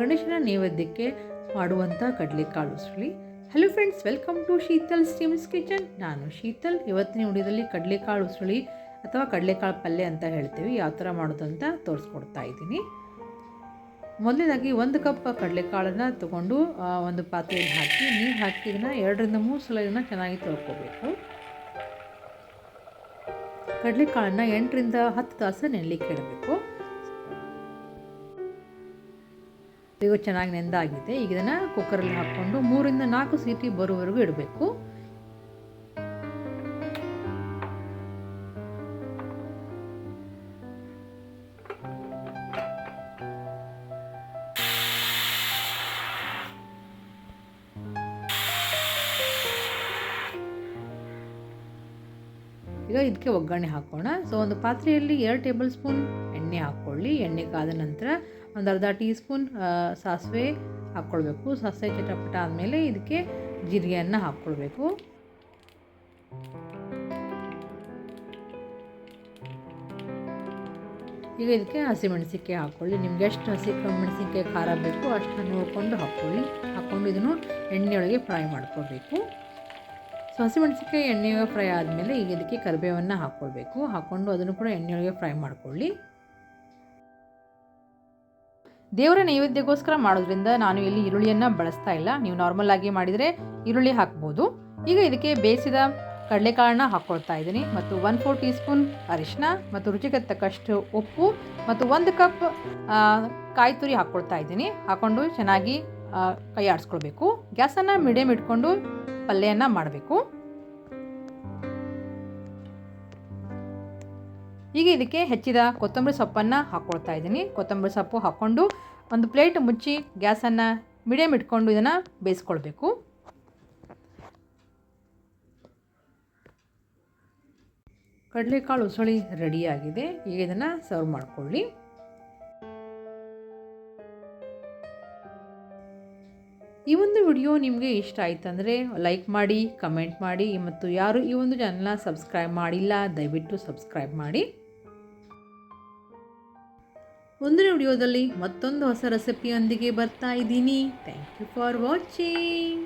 ಗಣೇಶನ ನೈವೇದ್ಯಕ್ಕೆ ಮಾಡುವಂಥ ಕಡಲೆಕಾಳು ಸುಳಿ. Hello friends welcome to Sheetal steams kitchen ನಾನು ಶೀತಲ್. ಇವತ್ತಿನ ವಿಡಿಯೋದಲ್ಲಿ ಕಡಲೆಕಾಳು ಸುಳಿ ಅಥವಾ ಕಡಲೆಕಾಳು ಪಲ್ಯ ಅಂತ ಹೇಳ್ತೀವಿ. ಯಾವ ಥರ ಮಾಡೋದು ಅಂತ ತೋರಿಸ್ಕೊಡ್ತಾ ಇದ್ದೀನಿ. ಮೊದಲನೇದಾಗಿ ಒಂದು ಕಪ್ ಕಡಲೆಕಾಳನ್ನು ತೊಗೊಂಡು ಒಂದು ಪಾತ್ರೆಯಲ್ಲಿ ಹಾಕಿ, ನೀರು ಹಾಕಿ ಇದನ್ನು ಎರಡರಿಂದ ಮೂರು ಸಲ ಇದನ್ನು ಚೆನ್ನಾಗಿ ತೊಳ್ಕೊಬೇಕು. ಕಡಲೆಕಾಳನ್ನು ಎಂಟರಿಂದ ಹತ್ತು ತಾಸು ನೆನಲಿಕ್ಕೆ ಇಡಬೇಕು. ಈಗ ಚೆನ್ನಾಗಿ ನೆಂದಾಗಿದೆ. ಈಗ ಇದನ್ನು ಕುಕ್ಕರಲ್ಲಿ ಹಾಕ್ಕೊಂಡು ಮೂರಿಂದ ನಾಲ್ಕು ಸೀಟಿ ಬರುವವರೆಗೂ ಇಡಬೇಕು. ಈಗ ಇದಕ್ಕೆ ಒಗ್ಗರಣೆ ಹಾಕೋಣ. ಸೊ ಒಂದು ಪಾತ್ರೆಯಲ್ಲಿ ಎರಡು ಟೇಬಲ್ ಸ್ಪೂನ್ ಎಣ್ಣೆ ಹಾಕ್ಕೊಳ್ಳಿ. ಎಣ್ಣೆ ಕಾದ ನಂತರ ಒಂದು ಅರ್ಧ ಟೀ ಸ್ಪೂನ್ ಸಾಸಿವೆ ಹಾಕ್ಕೊಳ್ಬೇಕು. ಸಾಸಿವೆ ಚಟಪಟ ಆದಮೇಲೆ ಇದಕ್ಕೆ ಜೀರಿಗೆಯನ್ನು ಹಾಕ್ಕೊಳ್ಬೇಕು. ಈಗ ಇದಕ್ಕೆ ಹಸಿಮೆಣಸಿನ್ಕಾಯಿ ಹಾಕ್ಕೊಳ್ಳಿ. ನಿಮ್ಗೆ ಎಷ್ಟು ಹಸಿ ಮೆಣಸಿನ್ಕಾಯಿ ಖಾರ ಬೇಕು ಅಷ್ಟು ನೋಡಿಕೊಂಡು ಹಾಕ್ಕೊಳ್ಳಿ. ಹಾಕ್ಕೊಂಡು ಇದನ್ನು ಎಣ್ಣೆಯೊಳಗೆ ಫ್ರೈ ಮಾಡ್ಕೊಳ್ಬೇಕು. ಸೊ ಹಸಿಮೆಣಸಿನ್ಕಾಯಿ ಎಣ್ಣೆಯೊಳಗೆ ಫ್ರೈ ಆದಮೇಲೆ ಈಗ ಇದಕ್ಕೆ ಕರಿಬೇವನ್ನು ಹಾಕ್ಕೊಳ್ಬೇಕು. ಹಾಕ್ಕೊಂಡು ಅದನ್ನು ಕೂಡ ಎಣ್ಣೆಯೊಳಗೆ ಫ್ರೈ ಮಾಡ್ಕೊಳ್ಳಿ. ದೇವರ ನೈವೇದ್ಯಗೋಸ್ಕರ ಮಾಡೋದ್ರಿಂದ ನಾನು ಇಲ್ಲಿ ಈರುಳ್ಳಿಯನ್ನು ಬಳಸ್ತಾ ಇಲ್ಲ. ನೀವು ನಾರ್ಮಲ್ ಆಗಿ ಮಾಡಿದರೆ ಈರುಳ್ಳಿ ಹಾಕ್ಬೋದು. ಈಗ ಇದಕ್ಕೆ ಬೇಯಿಸಿದ ಕಡಲೆಕಾಳನ್ನ ಹಾಕ್ಕೊಳ್ತಾ ಇದ್ದೀನಿ. ಮತ್ತು ಒನ್ ಫೋರ್ ಟೀ ಸ್ಪೂನ್ ಅರಿಶಿನ ಮತ್ತು ರುಚಿಗೆ ತಕ್ಕಷ್ಟು ಉಪ್ಪು ಮತ್ತು ಒಂದು ಕಪ್ ಕಾಯಿ ತುರಿ ಹಾಕ್ಕೊಳ್ತಾ ಇದ್ದೀನಿ. ಹಾಕ್ಕೊಂಡು ಚೆನ್ನಾಗಿ ಕೈ ಆಡಿಸ್ಕೊಳ್ಬೇಕು ಗ್ಯಾಸನ್ನು ಮೀಡಿಯಮ್ ಇಟ್ಕೊಂಡು ಪಲ್ಯನ ಮಾಡಬೇಕು. ಈಗ ಇದಕ್ಕೆ ಹೆಚ್ಚಿದ ಕೊತ್ತಂಬರಿ ಸೊಪ್ಪನ್ನು ಹಾಕ್ಕೊಳ್ತಾ ಇದ್ದೀನಿ. ಕೊತ್ತಂಬರಿ ಸೊಪ್ಪು ಹಾಕ್ಕೊಂಡು ಒಂದು ಪ್ಲೇಟ್ ಮುಚ್ಚಿ ಗ್ಯಾಸನ್ನು ಮೀಡಿಯಮ್ ಇಟ್ಕೊಂಡು ಇದನ್ನು ಬೇಯಿಸ್ಕೊಳ್ಬೇಕು. ಕಡಲೆಕಾಳು ಉಸಳಿ ರೆಡಿಯಾಗಿದೆ ಈಗ ಇದನ್ನು ಸರ್ವ್ ಮಾಡಿಕೊಳ್ಳಿ. ಈ ಒಂದು ವಿಡಿಯೋ ನಿಮಗೆ ಇಷ್ಟ ಆಯ್ತಂದರೆ ಲೈಕ್ ಮಾಡಿ ಕಮೆಂಟ್ ಮಾಡಿ ಮತ್ತು ಯಾರು ಈ ಒಂದು ಚಾನಲ್ನ ಸಬ್ಸ್ಕ್ರೈಬ್ ಮಾಡಿಲ್ಲ, ದಯವಿಟ್ಟು ಸಬ್ಸ್ಕ್ರೈಬ್ ಮಾಡಿ. ಮುಂದಿನ ವಿಡಿಯೋದಲ್ಲಿ ಮತ್ತೊಂದು ಹೊಸ ರೆಸಿಪಿಯೊಂದಿಗೆ ಬರ್ತಾ ಇದ್ದೀನಿ. Thank you for watching